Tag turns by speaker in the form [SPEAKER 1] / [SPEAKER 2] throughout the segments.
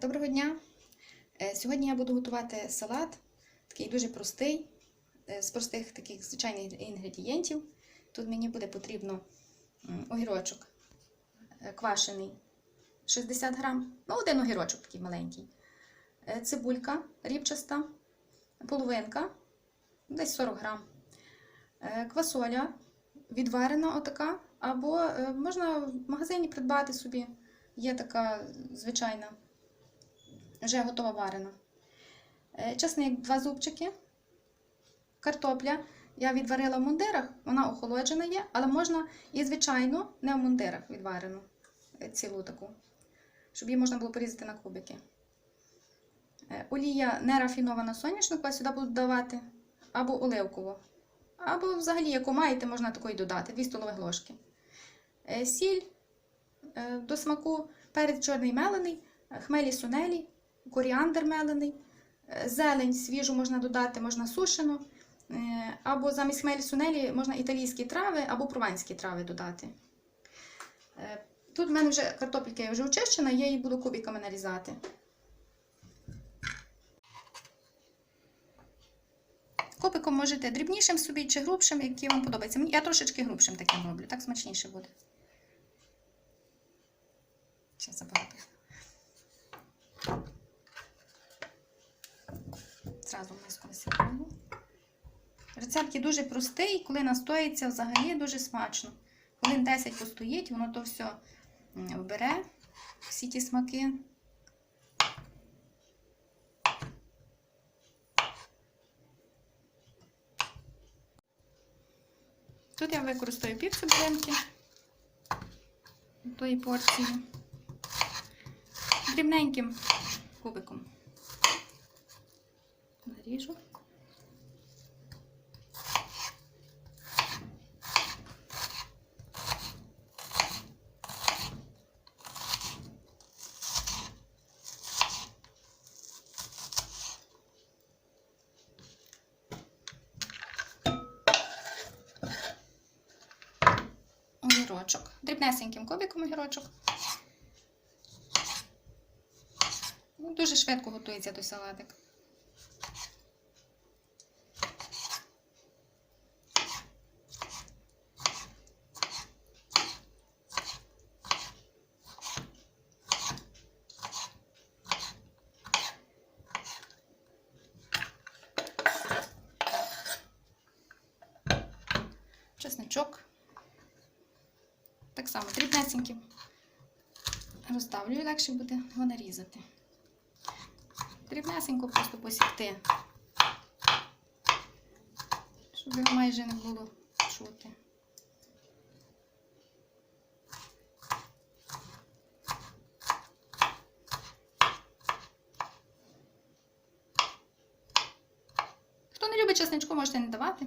[SPEAKER 1] Доброго дня! Е, Сьогодні я буду готувати салат, такий дуже простий, е, з простих таких звичайних інгредієнтів. Тут мені буде потрібно огірочок е, квашений 60 грам, ну один огірочок такий маленький, цибулька рібчаста, половинка, десь 40 грам, квасоля відварена отака, або можна в магазині придбати собі. Є така звичайна, вже готова варена. Е, Часник, два зубчики. Картопля. Я відварила в мундирах, вона охолоджена є, але можна і, звичайно, не в мундирах відварену е, цілу таку, щоб її можна було порізати на кубики. Е, Олія не рафінована соняшникова, сюди буду додавати, або оливкову. Або взагалі, яку маєте, можна такої додати, 2 столові ложки. Сіль до смаку, перець чорний мелений, хмелі сунелі, коріандр мелений, е, зелень свіжу можна додати, можна сушену. Е, Або замість хмелі сунелі можна італійські трави або прованські трави додати. Е, Тут в мене вже картопелька вже очищена, я її буду кубиками нарізати. Кубиком можете дрібнішим собі чи грубшим, який вам подобається. Я трошечки грубшим таким роблю, так смачніше буде. Ще забагато. Зразу в миску насипаю. Рецепт є дуже простий, коли настоїться взагалі дуже смачно. Хвилин 10 постоїть, воно то все вбере, всі ті смаки. Тут я використаю пів цибулинки тої порції дрібненьким кубиком. Наріжу. огірочок. Дрібнесеньким кубиком огірочок. Ну, Дуже швидко готується той салатик. Чесничок. Так само дрібнесеньким. Розставлю, легше буде його нарізати. Дрібнесенько просто посікти, щоб його майже не було чути. Хто не любить чесничку, можете не давати.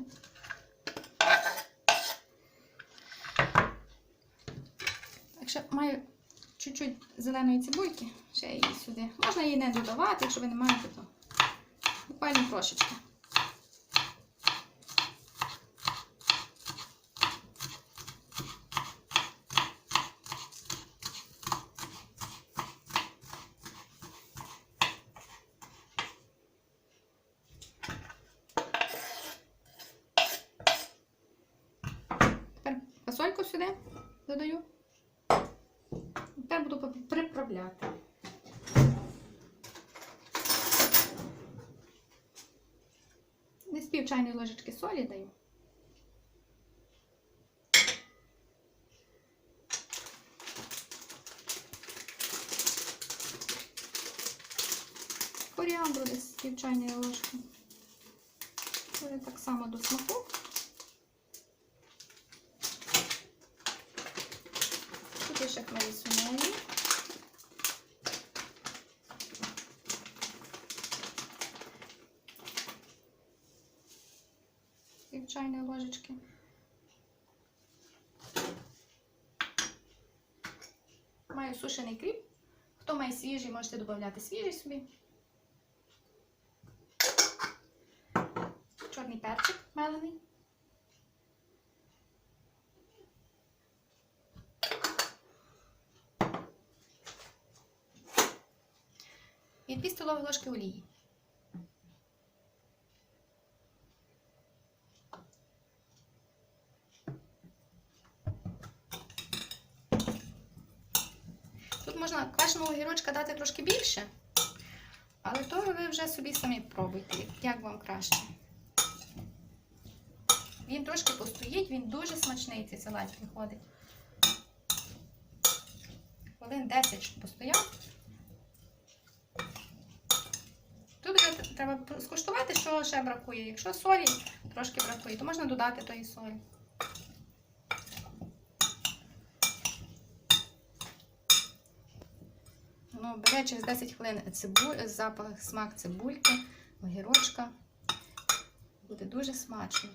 [SPEAKER 1] Якщо маю чуть-чуть зеленої цибульки, ще її сюди. Можна її не додавати, якщо ви не маєте, то буквально трошечки. Тепер фасольку сюди додаю. Тепер буду поп- приправляти. Десь пів чайної ложечки солі даю. Коріандру десь пів чайної ложки. Це так само до смаку. Тут ще хмелі сунелі. Чайної ложечки. Маю сушений кріп. Хто має свіжий, можете додати свіжий собі. Чорний перчик мелений. і 2 столові ложки олії. Можна квашеного огірочка дати трошки більше, але то ви вже собі самі пробуйте, як вам краще. Він трошки постоїть, він дуже смачний цей салат виходить. Хвилин 10 щоб постояв. Тут треба скуштувати, що ще бракує. Якщо солі трошки бракує, то можна додати тої солі. Ну, бере через 10 хвилин цибуль, запах, смак цибульки, огірочка. Буде дуже смачно.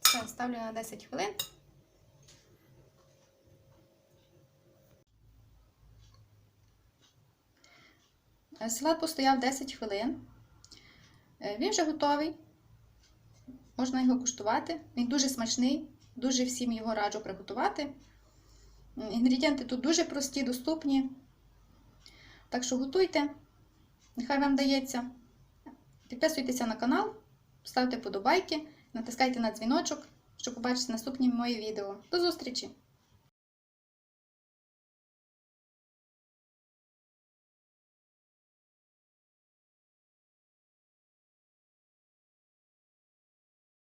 [SPEAKER 1] Все, ставлю на 10 хвилин. Салат постояв 10 хвилин. Е, Він вже готовий. Можна його куштувати. Він дуже смачний, дуже всім його раджу приготувати. Інгредієнти тут дуже прості, доступні. Так що готуйте, нехай вам дається. Підписуйтеся на канал, ставте подобайки, натискайте на дзвіночок, щоб побачити наступні мої відео. До зустрічі!